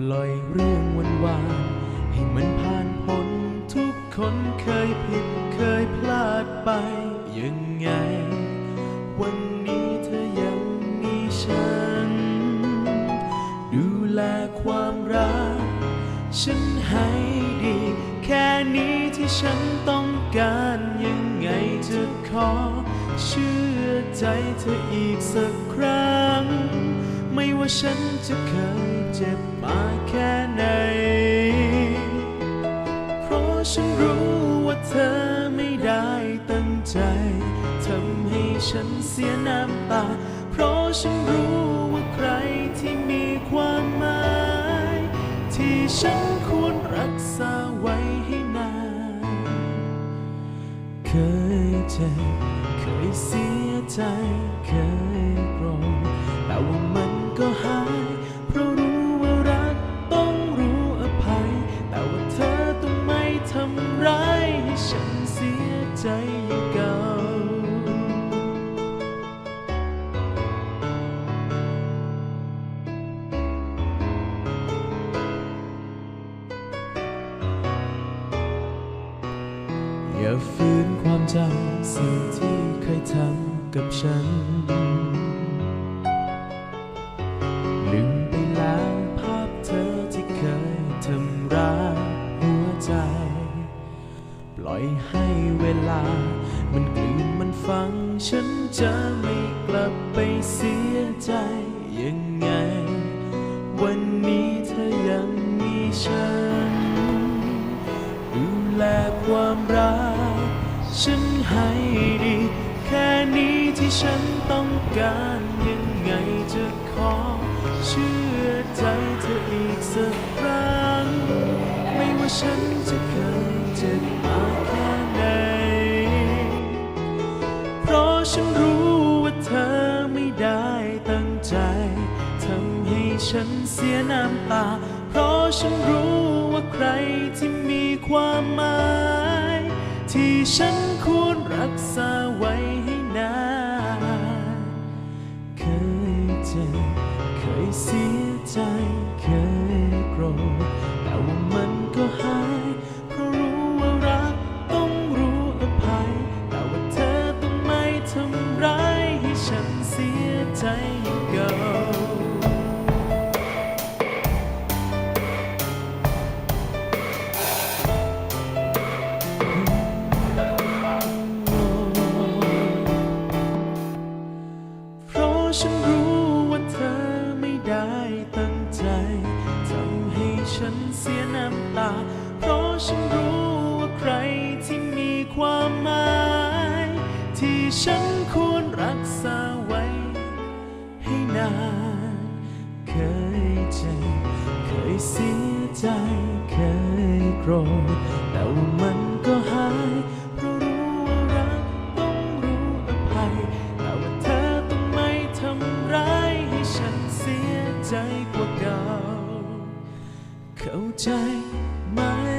ปล่อยเรื่องวันวานให้มันผ่านพ้นทุกคนเคยผิดเคยพลาดไปยังไง วันนี้เธอยังมีฉัน ดูแลความรัก ฉันให้ดี แค่นี้ที่ฉันต้องการยังไงจะขอ เชื่อใจเธออีกสักครั้ง ไม่ว่าฉันจะเคยเจ็บมาแค่ไหน เพราะฉันรู้ว่าเธอไม่ได้ตั้งใจ ทำให้ฉันเสียน้ำตา เพราะฉันรู้ว่าใครที่มีความหมาย ที่ฉันควรรักษาไว้ให้นาน เคยเจ็บเคยเสียใจ เคยโกรธ อย่าฝืนความจำสิ่งที่เคยทำกับฉัน ลืมไปแล้วภาพเธอที่เคยทำร้ายหัวใจ ปล่อยให้เวลา มันกลืนมันฟัง ฉันจะไม่กลับไปเสียใจยังไง วันนี้เธอยังมีฉัน ดูแลความรัก ฉันให้ดี แค่นี้ที่ฉันต้องการยังไงจะขอ เชื่อใจเธออีกสักครั้ง ไม่ว่าฉันจะเคยเจ็บมาแค่ไหน เพราะฉันรู้ว่าเธอไม่ได้ตั้งใจทำให้ฉันเสียน้ำตา เพราะฉันรู้ว่าใครที่มีความหมาย ที่ฉันควรรักษาไว้ให้นาน เคยเจ็บเคยเสียใจเคยโกรธแต่ว่ามันก็หายเพราะรู้ว่ารักต้องรู้อภัย แต่ว่าเธอต้องไม่ทำร้ายให้ฉันเสียใจ ฉันรู้ว่าเธอไม่ได้ตั้งใจทำให้ฉันเสียน้ำตา เพราะฉันรู้ว่าใครที่มีความหมาย ที่ฉันควรรักษาไว้ ให้นาน เคยเจ็บเคยเสียใจ เคยโกรธแต่ว่ามัน เข้าใจไหม